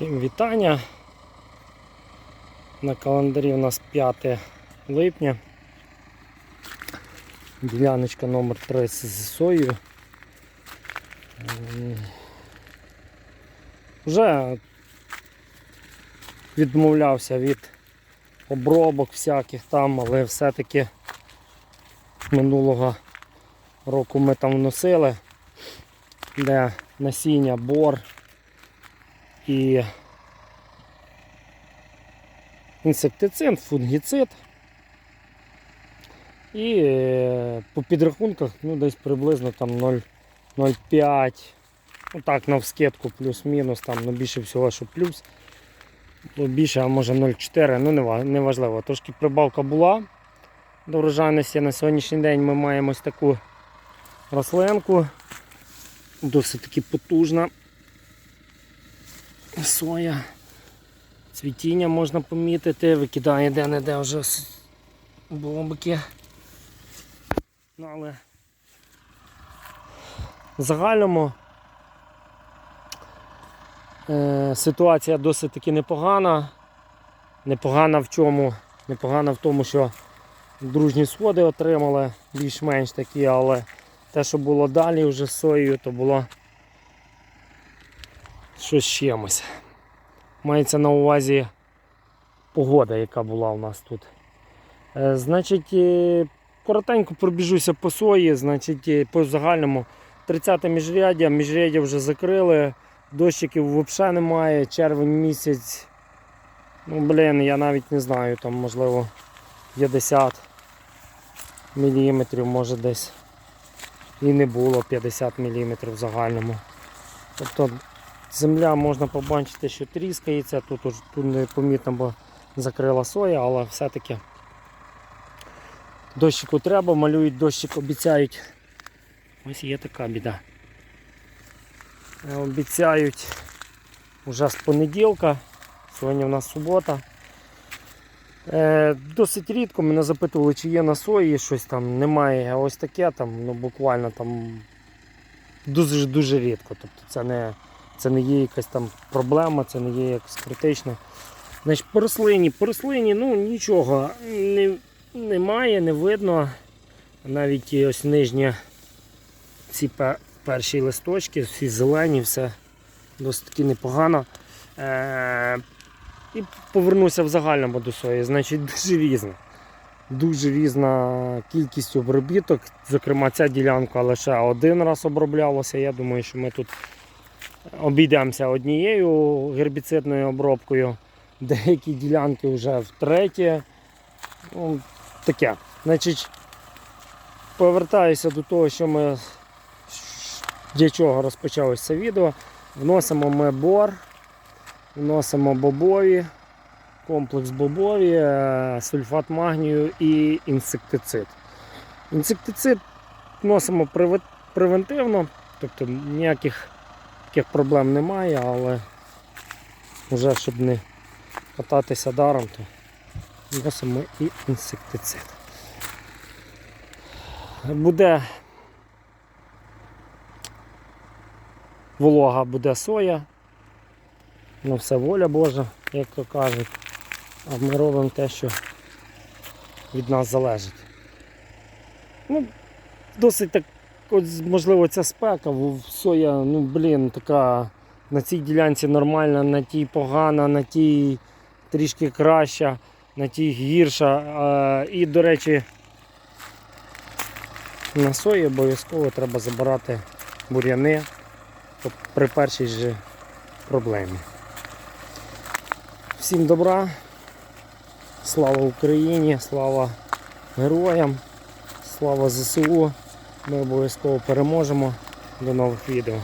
Всім вітання. На календарі у нас 5 липня. Діляночка номер 3 з сою. Ем, Вже відмовлявся від обробок всяких там, але все-таки минулого року ми там вносили, де насіння, бор і інсектицид, фунгіцид. І е, по підрахунках ну, десь приблизно там 0,5. Ну так, навскидку плюс-мінус, там, ну більше всього, що плюс. Ну, більше, а може 0,4, ну не ва- не важливо. Трошки прибавка була до врожайності. На сьогоднішній день ми маємо ось таку рослинку. Досить таки потужна. Соя. Цвітіння можна помітити, викидає де-не-де вже бомбики. Ну, але в загальному е, ситуація досить таки непогана. Непогана в чому? Непогана в тому, що дружні сходи отримали більш-менш такі, але те, що було далі вже з соєю, то було щось чимось. Мається на увазі погода, яка була у нас тут. Е, Значить, е, коротенько пробіжуся по сої, значить, е, по загальному 30 те міжряддя, міжряддя вже закрили, дощиків взагалі немає, червень місяць. Ну, блін, я навіть не знаю, там можливо 50 міліметрів, може десь і не було 50 мм в загальному. Тобто земля можна побачити, що тріскається, тут, тут непомітно, бо закрила соя, але все-таки дощику треба, малюють дощик, обіцяють. Ось є така біда. Обіцяють вже з понеділка, сьогодні у нас субота. Е, досить рідко мене запитували, чи є на сої щось там, немає. Ось таке там, ну буквально там дуже дуже рідко. Тобто це не, це не є якась там проблема, це не є якось критично. Значить, по рослині, по рослині, ну нічого не, немає, не видно. Навіть ось нижні ці перші листочки, всі зелені, все досить таки непогано. Е, і повернуся в загальному до сої. Значить, дуже різна. Дуже різна кількість обробіток. Зокрема, ця ділянка лише один раз оброблялася. Я думаю, що ми тут обійдемося однією гербіцидною обробкою. Деякі ділянки вже втретє. Ну, таке. Значить, повертаюся до того, що ми для чого розпочалося це відео. Вносимо ми бор, вносимо бобові, комплекс бобові, е, сульфат магнію і інсектицид. Інсектицид вносимо превентивно, тобто ніяких таких проблем немає, але вже щоб не кататися даром, то вносимо і інсектицид. Буде волога, буде соя. Ну все воля Божа, як то кажуть. А ми робимо те, що від нас залежить. Ну, досить так, от, можливо, ця спека, соя, ну блін, така на цій ділянці нормальна, на тій погана, на тій трішки краща, на тій гірша. І, до речі, на сої обов'язково треба забирати бур'яни при першій же проблемі. Всім добра, слава Україні, слава героям, слава ЗСУ. Ми обов'язково переможемо. До нових відео.